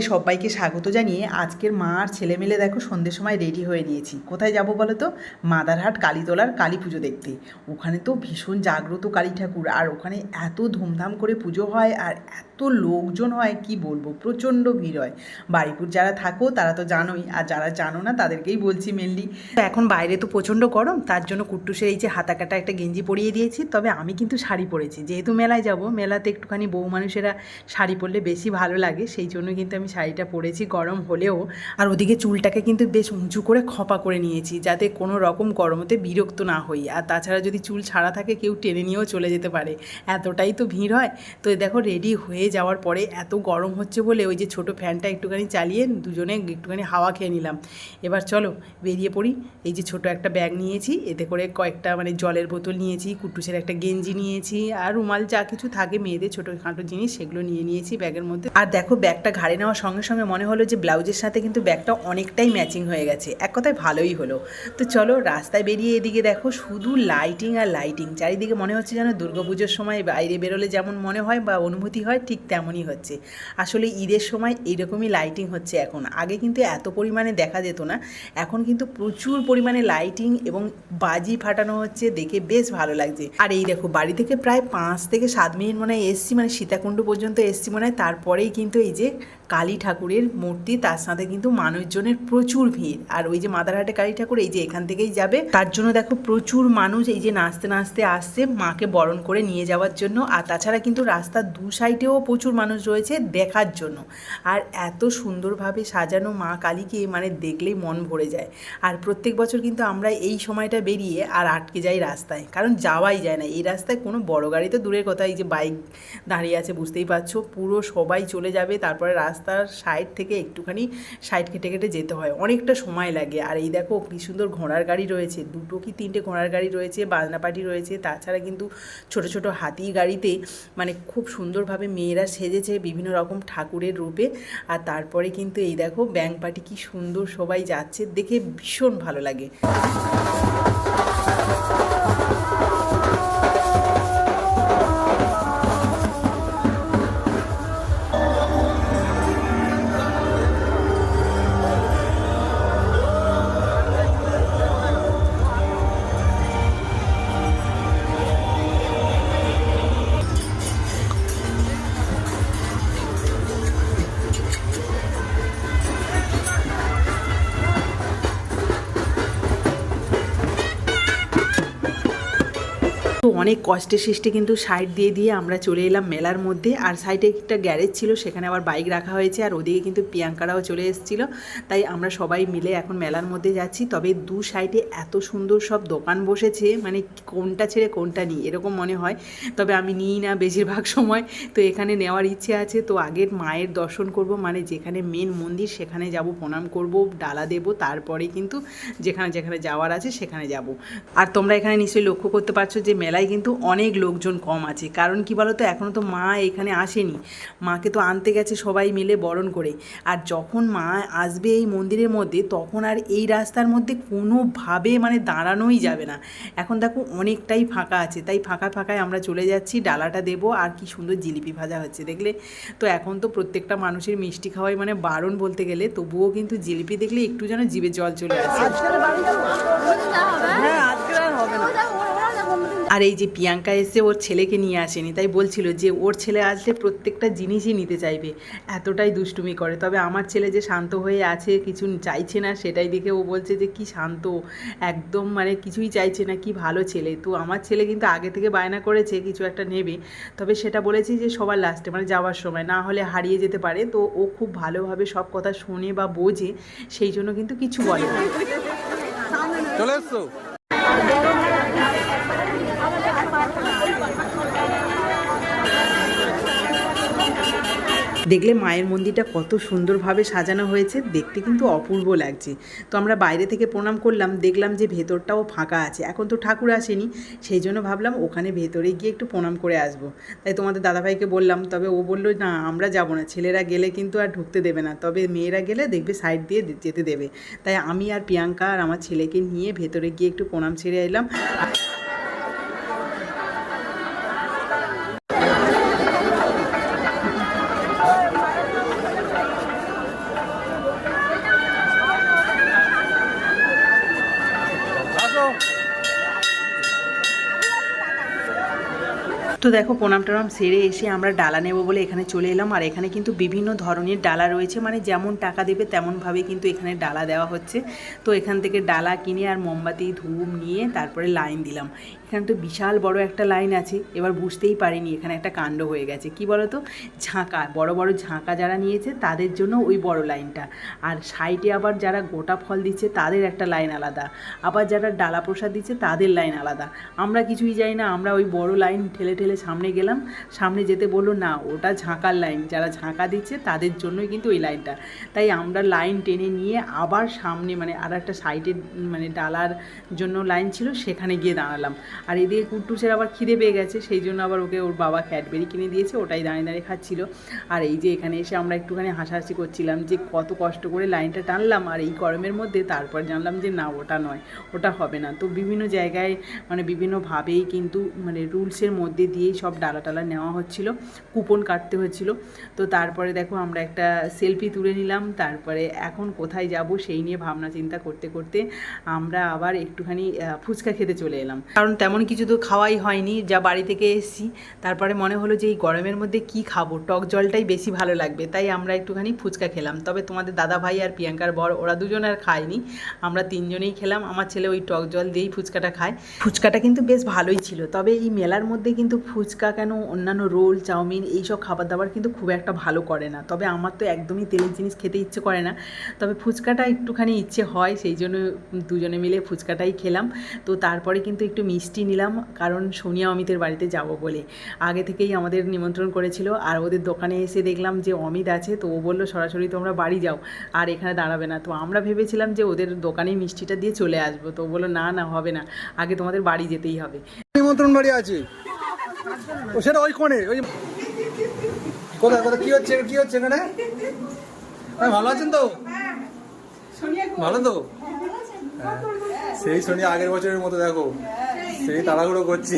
সবাইকে স্বাগত জানিয়ে আজকের মা আর ছেলে মিলে দেখো সন্ধ্যের সময় রেডি হয়ে নিয়েছি। কোথায় যাব বলো তো? মাদারহাট কালীতলার কালী পুজো দেখতে। ওখানে তো ভীষণ জাগ্রত কালী ঠাকুর, আর ওখানে এত ধুমধাম করে পুজো হয় আর এত লোকজন হয়, কি বলব? প্রচণ্ড ভিড় হয়। বাড়িপুর যারা থাকো, তারা তো জানোই, আর যারা জানো না, তাদেরকেই বলছি মেনলি। এখন বাইরে তো প্রচণ্ড গরম, তার জন্য কুট্টুসের এই যে হাতা কাটা একটা গেঞ্জি পরিয়ে দিয়েছি, তবে আমি কিন্তু শাড়ি পরেছি। যেহেতু মেলায় যাব, মেলাতে একটুখানি বউ মানুষেরা শাড়ি পরলে বেশি ভালো লাগে, সেই জন্য কিন্তু আমি শাড়িটা পরেছি, গরম হলেও। আর ওদিকে চুলটাকে কিন্তু বেশ উঁচু করে খপা করে নিয়েছি, যাতে কোনো রকম গরমতে বিরক্ত না হই। আর তাছাড়া যদি চুল ছাড়া থাকে, কেউ টেনে নিয়েও চলে যেতে পারে। এতটাই তো ভিড় হয়। তো দেখো রেডি হয়ে যাওয়ার পরে এত গরম হচ্ছে বলে ওই যে ছোট ফ্যানটা একটুখানি চালিয়ে দুজনে একটুখানি হাওয়া খেয়ে নিলাম। এবার চলো বেরিয়ে পড়ি। এই যে ছোট একটা ব্যাগ নিয়েছি, এতে করে কয়েকটা মানে জলের বোতল নিয়েছি, কুটুসের একটা গেঞ্জি নিয়েছি, আর রুমাল যা কিছু থাকে, মেয়েদের ছোটো ছোটোখাটো জিনিস সেগুলো নিয়ে নিয়েছি ব্যাগের মধ্যে। আর দেখো, ব্যাগটা ঘাড়ে নেওয়ার সঙ্গে সঙ্গে মনে হলো যে ব্লাউজের সাথে কিন্তু ব্যাগটা অনেকটাই ম্যাচিং হয়ে গেছে। এক কথায় ভালোই হলো। তো চলো রাস্তায় বেরিয়ে এদিকে দেখো, শুধু লাইটিং আর লাইটিং চারিদিকে মনে হচ্ছে যেন দুর্গাপুজোর সময় বাইরে বেরোলে যেমন মনে হয় বা অনুভূতি হয়, ঠিক তেমনই হচ্ছে। আসলে ঈদের সময় এইরকমই লাইটিং হচ্ছে এখন। আগে কিন্তু এত পরিমাণে দেখা যেত না। এখন কিন্তু প্রচুর পরিমাণে লাইটিং এবং বাজি ফাটানো হচ্ছে, দেখে বেশ ভালো লাগছে। আর এই দেখো, বাড়ি থেকে প্রায় পাঁচ থেকে সাত মিনিট মনে হয় এসছি মানে সীতাকুণ্ড পর্যন্ত এসছি মনে হয়। তারপরেই কিন্তু এই যে কালী ঠাকুরের মূর্তি, তার সাথে কিন্তু মানুষজনের প্রচুর ভিড়। আর ওই যে মাদারহাটে কালী ঠাকুর, এই যে এখান থেকেই যাবে। তার জন্য দেখো প্রচুর মানুষ এই যে নাচতে নাচতে আসছে, মাকে বরণ করে নিয়ে যাওয়ার জন্য। আর তাছাড়া কিন্তু রাস্তার দু সাইডেও প্রচুর মানুষ রয়েছে দেখার জন্য। আর এত সুন্দরভাবে সাজানো মা কালীকে মানে দেখলেই মন ভরে যায়। আর প্রত্যেক বছর কিন্তু আমরা এই সময়টা বেরিয়ে আর আটকে যাই রাস্তায়। কারণ যাওয়াই যায় না। এই রাস্তায় কোনো বড় গাড়ি তো দূরের কথা, এই যে বাইক দাঁড়িয়ে আছে, বুঝতেই পারছ। পুরো সবাই চলে যাবে, তারপরে রাস্তার সাইড থেকে একটুখানি সাইড কেটে কেটে যেতে হয়। অনেকটা সময় লাগে। আর এই দেখো কি সুন্দর ঘোড়ার গাড়ি রয়েছে। দুটো কি তিনটে ঘোড়ার গাড়ি রয়েছে বাজনা পার্টি রয়েছে। তাছাড়া কিন্তু ছোট ছোট হাতি গাড়িতে মানে খুব সুন্দরভাবে মেয়েরা সেজেছে বিভিন্ন রকম ঠাকুরের রূপে। আর তারপরে কিন্তু এই দেখো ব্যাংক পার্টি কি সুন্দর সবাই যাচ্ছে। দেখে ভীষণ ভালো লাগে। অনেক কষ্টের সৃষ্টি কিন্তু সাইড দিয়ে দিয়ে আমরা চলে এলাম মেলার মধ্যে। আর সাইডে একটা গ্যারেজ ছিল, সেখানে আবার বাইক রাখা হয়েছে। আর ওদিকে কিন্তু প্রিয়াঙ্কারাও চলে এসেছিল। তাই আমরা সবাই মিলে এখন মেলার মধ্যে যাচ্ছি। তবে দু সাইডে এত সুন্দর সব দোকান বসেছে মানে কোনটা ছেড়ে কোনটা নিই, এরকম মনে হয়। তবে আমি নিই না বেশিরভাগ সময়। তো এখানে নেওয়ার ইচ্ছে আছে। তো আগের মায়ের দর্শন করব মানে যেখানে মেন মন্দির, সেখানে যাব, প্রণাম করব, ডালা দেব। তারপরে কিন্তু যেখানে যেখানে যাওয়ার আছে, সেখানে যাব। আর তোমরা এখানে নিশ্চয়ই লক্ষ্য করতে পারছ যে মেলায় কিন্তু অনেক লোকজন কম আছে। কারণ কি বলো তো এখনও তো মা এখানে আসেনি। মাকে তো আনতে গেছে সবাই মিলে বরণ করে। আর যখন মা আসবে এই মন্দিরের মধ্যে তখন আর এই রাস্তার মধ্যে কোনোভাবে মানে দাঁড়ানোই যাবে না। এখন দেখো অনেকটাই ফাঁকা আছে। তাই ফাঁকা ফাঁকায় আমরা চলে যাচ্ছি ডালাটা দেবো। আর কি সুন্দর জিলিপি ভাজা হচ্ছে দেখলে? তো এখন তো প্রত্যেকটা মানুষের মিষ্টি খাওয়াই মানে বারণ বলতে গেলে তবুও কিন্তু জিলিপি দেখলে একটু যেন জিভে জল চলে আসে। হ্যাঁ আর হবে না। আর এই যে প্রিয়াঙ্কা এসে ওর ছেলেকে নিয়ে আসেনি, তাই বলছিল যে ওর ছেলে আসলে প্রত্যেকটা জিনিসই নিতে চাইবে, এতটাই দুষ্টুমি করে। তবে আমার ছেলে যে শান্ত হয়ে আছে, কিছু চাইছে না, সেটাই দেখে ও বলছে যে কি শান্ত, একদম মানে কিছুই চাইছে না, কি ভালো ছেলে। তো আমার ছেলে কিন্তু আগে থেকে বায়না করেছে, কিছু একটা নেবে। তবে সেটা বলেছি যে সবার লাস্টে মানে যাওয়ার সময়, না হলে হারিয়ে যেতে পারে। তো ও খুব ভালোভাবে সব কথা শোনে বা বোঝে, সেই জন্য কিন্তু কিছু বলে চলে এসছো? দেখলে মায়ের মন্দিরটা কত সুন্দরভাবে সাজানো হয়েছে, দেখতে কিন্তু অপূর্ব লাগছে। তো আমরা বাইরে থেকে প্রণাম করলাম, দেখলাম যে ভেতরটাও ফাঁকা আছে। এখন তো ঠাকুর আসেনি, সেই জন্য ভাবলাম ওখানে ভেতরে গিয়ে একটু প্রণাম করে আসব। তাই তোমাদের দাদাভাইকে বললাম, তবে ও বলল, না, আমরা যাব না। ছেলেরা গেলে কিন্তু আর ঢুকতে দেবে না। তবে মেয়েরা গেলে দেখবে সাইড দিয়ে যেতে দেবে। তাই আমি আর প্রিয়াঙ্কা আর আমার ছেলেকে নিয়ে ভেতরে গিয়ে একটু প্রণাম ছেড়ে এলাম। তো দেখো প্রণাম টনাম সেরে এসে আমরা ডালা নেব বলে এখানে চলে এলাম। আর এখানে কিন্তু বিভিন্ন ধরনের ডালা রয়েছে। মানে যেমন টাকা দেবে, তেমনভাবে কিন্তু এখানে ডালা দেওয়া হচ্ছে। তো এখান থেকে ডালা কিনে আর মোমবাতি, ধূপ নিয়ে তারপরে লাইন দিলাম। এখানে তো বিশাল বড় একটা লাইন আছে। এবার বুঝতেই পারিনি এখানে একটা কাণ্ড হয়ে গেছে। কি বলো তো ঝাঁকা, বড় বড় ঝাঁকা যারা নিয়েছে, তাদের জন্য ওই বড় লাইনটা আর সাইডে আবার যারা গোটা ফল দিচ্ছে, তাদের একটা লাইন আলাদা। আবার যারা ডালা প্রসাদ দিচ্ছে, তাদের লাইন আলাদা। আমরা কিছুই যাই না, আমরা ওই বড় লাইন ঠেলে ঠেলে সামনে গেলাম। সামনে যেতে বলল, না, ওটা ঝাঁকার লাইন যারা ঝাঁকা দিচ্ছে, তাদের জন্যই কিন্তু ওই লাইনটা তাই আমরা লাইন টেনে নিয়ে আবার সামনে মানে আর একটা সাইডে মানে ডালার জন্য লাইন ছিল, সেখানে গিয়ে দাঁড়ালাম। আর এদিকে কুট্টুসের আবার খিদে পেয়ে গেছে, সেই জন্য আবার ওকে ওর বাবা ক্যাডবেরি কিনে দিয়েছে, ওটাই দাঁড়িয়ে দাঁড়িয়ে খাচ্ছিল। আর এই যে এখানে এসে আমরা একটুখানি হাসাহাসি করছিলাম যে কত কষ্ট করে লাইনটা টানলাম আর এই গরমের মধ্যে তারপর জানলাম যে না, ওটা নয়, ওটা হবে না। তো বিভিন্ন জায়গায় মানে বিভিন্নভাবেই কিন্তু মানে রুলসের মধ্যে দিয়েই সব ডালা টালা নেওয়া হচ্ছিল, কুপন কাটতে হচ্ছিল। তো তারপরে দেখো আমরা একটা সেলফি তুলে নিলাম, তারপরে এখন কোথায় যাব সেই নিয়ে ভাবনা চিন্তা করতে করতে আমরা আবার একটুখানি ফুচকা খেতে চলে এলাম। কারণ তেমন কিছু তো খাওয়াই হয়নি, যা বাড়ি থেকে এসেছি। তারপরে মনে হলো যে এই গরমের মধ্যে কি খাব? টক জলটাই বেশি ভালো লাগবে, তাই আমরা একটুখানি ফুচকা খেলাম। তবে তোমাদের দাদা ভাই আর প্রিয়াঙ্কার বর, ওরা দুজন আর খায়নি। আমরা তিনজনেই খেলাম, আমার ছেলে ওই টক জল দিয়েই ফুচকাটা খায়। ফুচকাটা কিন্তু বেশ ভালোই ছিল, তবে এই মেলার মধ্যে কিন্তু ফুচকা কেন, অন্যান্য রোল, চাউমিন এইসব খাবার দাবার কিন্তু খুব একটা ভালো করে না। তবে আমার তো একদমই তেলের জিনিস খেতে ইচ্ছে করে না। তবে ফুচকাটা একটুখানি ইচ্ছে হয়, সেই জন্য দুজনে মিলে ফুচকাটাই খেলাম। তো তারপরে কিন্তু একটু মিষ্টি নিলাম কারণ সোনিয়া অমিতের বাড়িতে যাব বলে। আগে থেকেই আমাদের নিমন্ত্রণ করেছিল আর ওদের দোকানে এসে দেখলাম যে অমিত আছে তো ও বলল সরাসরি তোমরা বাড়ি যাও আর এখানে দাঁড়াবে না। তো আমরা ভেবেছিলাম যে ওদের দোকানেই মিষ্টিটা দিয়ে চলে আসব তো ও বলল না না হবে না আগে তোমাদের বাড়ি যেতেই হবে। নিমন্ত্রণ বাড়ি আছে। ও সেটা ওই কোণে ওই কোথায় কোথায় কি হচ্ছে কি হচ্ছে এখানে? হ্যাঁ ভালো আছেন তো? ভালো তো? হ্যাঁ। সেই শনি আগের বছরের মতো দেখো। সেই তাড়াহুড়ো করছি।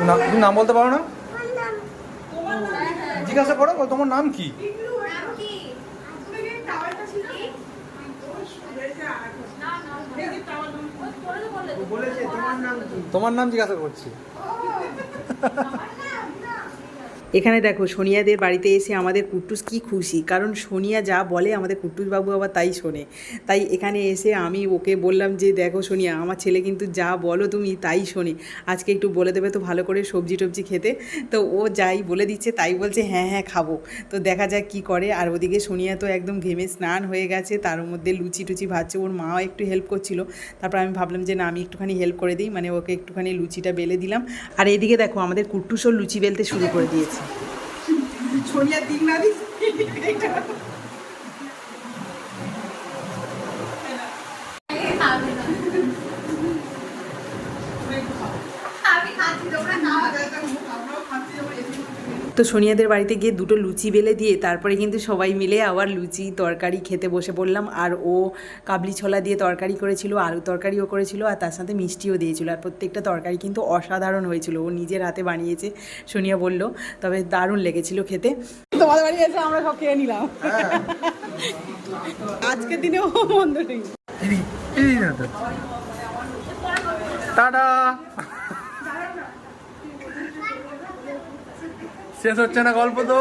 না- তুমি নাম বলতে পারো না? জিজ্ঞাসা করো তোমার নাম কি? তোমার নাম জিজ্ঞাসা করছি। এখানে দেখো সোনিয়াদের বাড়িতে এসে আমাদের কুট্টুস কি খুশি। কারণ সোনিয়া যা বলে আমাদের কুট্টুস বাবু আবার তাই শোনে। তাই এখানে এসে আমি ওকে বললাম যে, দেখো সোনিয়া, আমার ছেলে কিন্তু যা বলো তুমি তাই শোনে। আজকে একটু বলে দেবে তো ভালো করে সবজি টবজি খেতে। তো ও যাই বলে দিচ্ছে, তাই বলছে হ্যাঁ হ্যাঁ খাব। তো দেখা যাক কি করে। আর ওদিকে সোনিয়া তো একদম ঘেমে স্নান হয়ে গেছে। তার মধ্যে লুচি টুচি ভাজছে। ওর মাও একটু হেল্প করছিল। তারপর আমি ভাবলাম যে, না, আমি একটুখানি হেল্প করে দিই। মানে ওকে একটুখানি লুচিটা বেলে দিলাম। আর এদিকে দেখো আমাদের কুট্টুসও লুচি বেলতে শুরু করে দিয়েছে। সোনিয়া দিক না তো সোনিয়াদের বাড়িতে গিয়ে দুটো লুচি বেলে দিয়ে তারপরে কিন্তু সবাই মিলে আবার লুচি তরকারি খেতে বসে পড়লাম। আর ও কাবলি ছোলা দিয়ে তরকারি করেছিল আলু তরকারিও করেছিল আর তার সাথে মিষ্টিও দিয়েছিল। আর প্রত্যেকটা তরকারি কিন্তু অসাধারণ হয়েছিল। ও নিজের হাতে বানিয়েছে সোনিয়া বলল তবে দারুণ লেগেছিল খেতে। তোমাদের বাড়ি এসে আমরা সব খেয়ে নিলাম। আজকের দিনেও মন্দ নেই। টাটা। শেষ হচ্ছে না গল্প তো?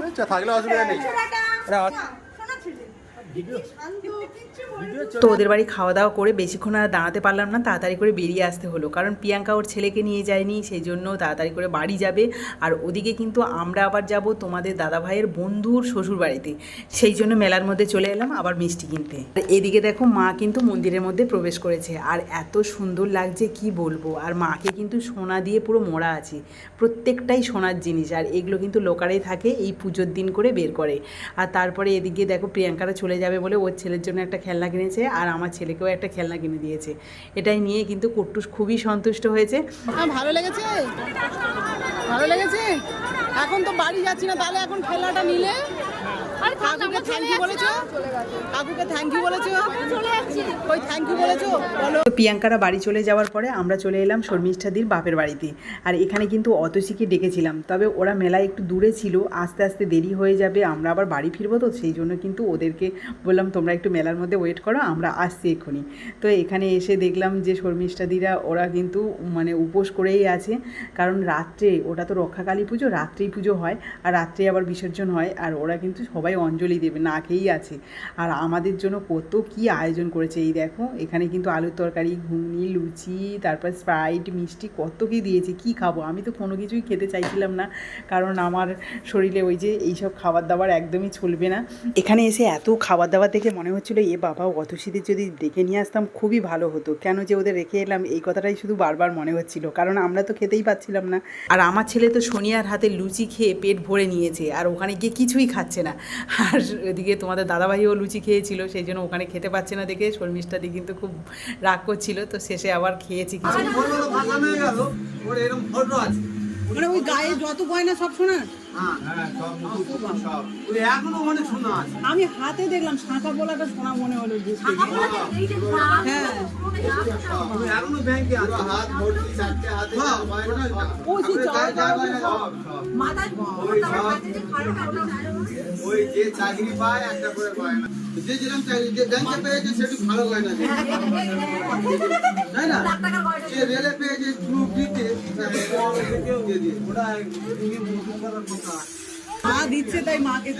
আচ্ছা থাকলে অসুবিধা নেই। আরে। তো ওদের বাড়ি খাওয়া দাওয়া করে বেশিক্ষণ আর দাঁড়াতে পারলাম না, তাড়াতাড়ি করে বেরিয়ে আসতে হলো। কারণ প্রিয়াঙ্কা ওর ছেলেকে নিয়ে যায়নি সেই জন্য তাড়াতাড়ি করে বাড়ি যাবে। আর ওদিকে কিন্তু আমরা আবার যাব তোমাদের দাদা ভাইয়ের বন্ধুর শ্বশুর বাড়িতে। সেই জন্য মেলার মধ্যে চলে এলাম আবার মিষ্টি কিনতে। আর এদিকে দেখো মা কিন্তু মন্দিরের মধ্যে প্রবেশ করেছে। আর এত সুন্দর লাগছে, কি বলব? আর মাকে কিন্তু সোনা দিয়ে পুরো মোড়া আছে। প্রত্যেকটাই সোনার জিনিস। আর এগুলো কিন্তু লোকারেই থাকে, এই পুজোর দিন করে বের করে। আর তারপরে এদিকে দেখো প্রিয়াঙ্কারা চলে যাবে বলে ওর ছেলের জন্য একটা খেলনা কিনেছে আর আমার ছেলেকেও একটা খেলনা কিনে দিয়েছে। এটাই নিয়ে কিন্তু কুট্টুস খুবই সন্তুষ্ট হয়েছে। হ্যাঁ ভালো লেগেছে? ভালো লেগেছে? এখন তো বাড়ি যাচ্ছি না, তাহলে এখন খেলনাটা নিলে? কাকুকে থ্যাংক ইউ বলেছ? কাকুকে থ্যাংক ইউ বলেছ? ওই থ্যাংক ইউ বলেছ? বলো। প্রিয়াঙ্কারা বাড়ি চলে যাওয়ার পরে আমরা চলে এলাম শর্মিষ্ঠাদির বাপের বাড়িতে। আর এখানে কিন্তু অতসীকে ডেকেছিলাম। তবে ওরা মেলায় একটু দূরে ছিল আস্তে আস্তে দেরি হয়ে যাবে আমরা আবার বাড়ি ফিরবো তো সেই জন্য কিন্তু ওদেরকে বললাম তোমরা একটু মেলার মধ্যে ওয়েট করো আমরা আসছি এক্ষুনি। তো এখানে এসে দেখলাম যে শর্মিষ্ঠাদিরা ওরা কিন্তু মানে উপোস করেই আছে। কারণ রাত্রে ওটা তো রক্ষাকালী পুজো রাত্রেই পুজো হয় আর রাত্রে আবার বিসর্জন হয় আর ওরা কিন্তু সবাই অঞ্জলি দেবে, না খেয়েই আছে। আর আমাদের জন্য কত কি আয়োজন করেছে, এই দেখো। এখানে কিন্তু আলুর তরকারি, ঘুগনি, লুচি, তারপর স্প্রাইট, মিষ্টি, কত কি দিয়েছে, কি খাব? আমি তো কোনো কিছুই খেতে চাইছিলাম না, কারণ আমার শরীরে ওই যে এইসব খাবার দাবার একদমই চলবে না। এখানে এসে এত খাবার দাবার দেখে মনে হচ্ছিল, এ বাবা, অতসীদের যদি ডেকে নিয়ে আসতাম, খুবই ভালো হতো। কেন যে ওদের রেখে এলাম, এই কথাটাই শুধু বারবার মনে হচ্ছিল, কারণ আমরা তো খেতেই পাচ্ছিলাম না। আর আমার ছেলে তো সোনিয়ার হাতে লুচি খেয়ে পেট ভরে নিয়েছে, আর ওখানে গিয়ে কিছুই খাচ্ছে না। আর এদিকে তোমাদের দাদাভাইও লুচি খেয়েছিল সেই জন্য ওখানে খেতে পাচ্ছে না দেখে। শর্মিষ্ঠাদি কিন্তু খুব রাগ করছিল তো শেষে আবার খেয়েছি কিছু হয়ে মানে ওই গায়ে যত গয়না সব শোনা হ্যাঁ সব সব। ওর এখনও অনেক শোনা আমি হাতে দেখলাম শাঁখা বলাটা শোনা মনে হলো যে হ্যাঁ। ওই যে চাকরি পায় একটা করে গয়না। যে যেরকম ব্যাংকে পেয়েছে, সেটি ভালো গয়না। তাই না সে রেলে পেয়েছে গ্রুপ দিতে ওটা কথা মা দিচ্ছে তাই মাকে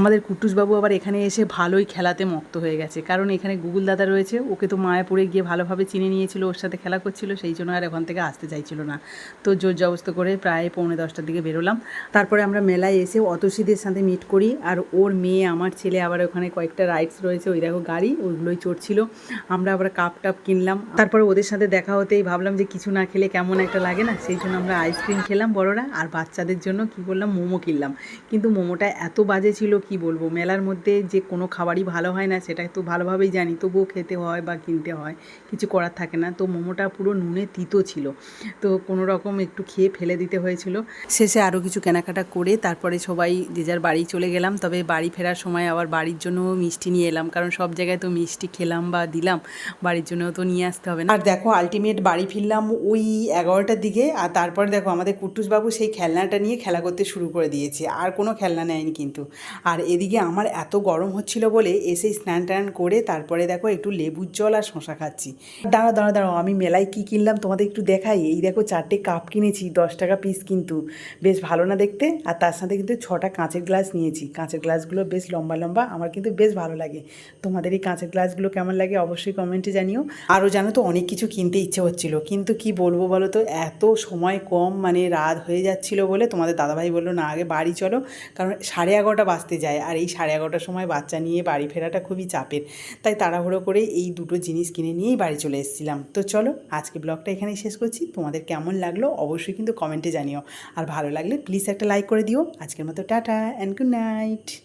আমাদের কুট্টুসবাবু আবার এখানে এসে ভালোই খেলাতে মক্ত হয়ে গেছে। কারণ এখানে গুগল দাদা রয়েছে ওকে তো মায়াপুরে গিয়ে ভালোভাবে চিনে নিয়েছিল ওর সাথে খেলা করছিল সেই জন্য আর ওখান থেকে আসতে চাইছিল না। তো জোর জবস্ত করে প্রায় পৌনে দশটার দিকে বেরোলাম। তারপরে আমরা মেলায় এসে অতসীদের সাথে মিট করি আর ওর মেয়ে আমার ছেলে আবার ওখানে কয়েকটা রাইডস রয়েছে ওই দেখো গাড়ি ওইগুলোই চড়ছিল। আমরা আবার কাপ টাপ কিনলাম। তারপরে ওদের সাথে দেখা হতেই ভাবলাম যে কিছু না খেলে কেমন একটা লাগে না সেই জন্য আমরা আইসক্রিম খেলাম বড়রা আর বাচ্চাদের জন্য কি করলাম মোমো কিনলাম। কিন্তু মোমোটা এত বাজে ছিল, কি বলব? মেলার মধ্যে যে কোনো খাবারই ভালো হয় না সেটা তো ভালোভাবেই জানি। তবুও খেতে হয় বা কিনতে হয়, কিছু করার থাকে না। তো মোমোটা পুরো নুনে তিতো ছিল। তো কোনো রকম একটু খেয়ে ফেলে দিতে হয়েছিল। শেষে আরও কিছু কেনাকাটা করে তারপরে সবাই যে যার বাড়ি চলে গেলাম। তবে বাড়ি ফেরার সময় আবার বাড়ির জন্য মিষ্টি নিয়ে এলাম। কারণ সব জায়গায় তো মিষ্টি খেলাম বা দিলাম। বাড়ির জন্যও তো নিয়ে আসতে হবে না। আর দেখো আলটিমেট বাড়ি ফিরলাম ওই এগারোটার দিকে। আর তারপরে দেখো, আমাদের কুট্টুসবাবু সেই খেলনাটা নিয়ে খেলা করতে শুরু করে দিয়েছে, আর কোনো খেলনা নেয়নি কিন্তু। আর এদিকে আমার এত গরম হচ্ছিল বলে এসে স্নান টান করে তারপরে দেখো একটু লেবুর জল আর শশা খাচ্ছি। দাঁড়া দাঁড়া দাঁড়াও, আমি মেলায় কী কিনলাম তোমাদের একটু দেখাই। এই দেখো চারটে কাপ কিনেছি, দশ টাকা পিস কিন্তু। বেশ ভালো না দেখতে, আর তার সাথে কিন্তু ছটা কাঁচের গ্লাস নিয়েছি। কাঁচের গ্লাসগুলো বেশ লম্বা লম্বা, আমার কিন্তু বেশ ভালো লাগে। তোমাদের এই কাঁচের গ্লাসগুলো কেমন লাগে অবশ্যই কমেন্টে জানিও। আরও জানো তো অনেক কিছু কিনতে ইচ্ছে হচ্ছিল, কিন্তু কি বলব বলো তো, এত সময় কম মানে রাত হয়ে যাচ্ছিল বলে তোমাদের দাদাভাই বলল, না, আগে বাড়ি চলো। কারণ সাড়ে এগারোটা বাজতে যায় আর এই সাড়ে এগারোটার সময় বাচ্চা নিয়ে বাড়ি ফেরাটা খুবই চাপের। তাই তাড়াহুড়ো করে এই দুটো জিনিস কিনে নিয়েই বাড়ি চলে এসেছিলাম। তো চলো, আজকে ব্লগটা এখানেই শেষ করছি। তোমাদের কেমন লাগল অবশ্যই কিন্তু কমেন্টে জানিও। আর ভালো লাগলে প্লিজ একটা লাইক করে দিও। আজকের মতো টাটা অ্যান্ড গুড নাইট।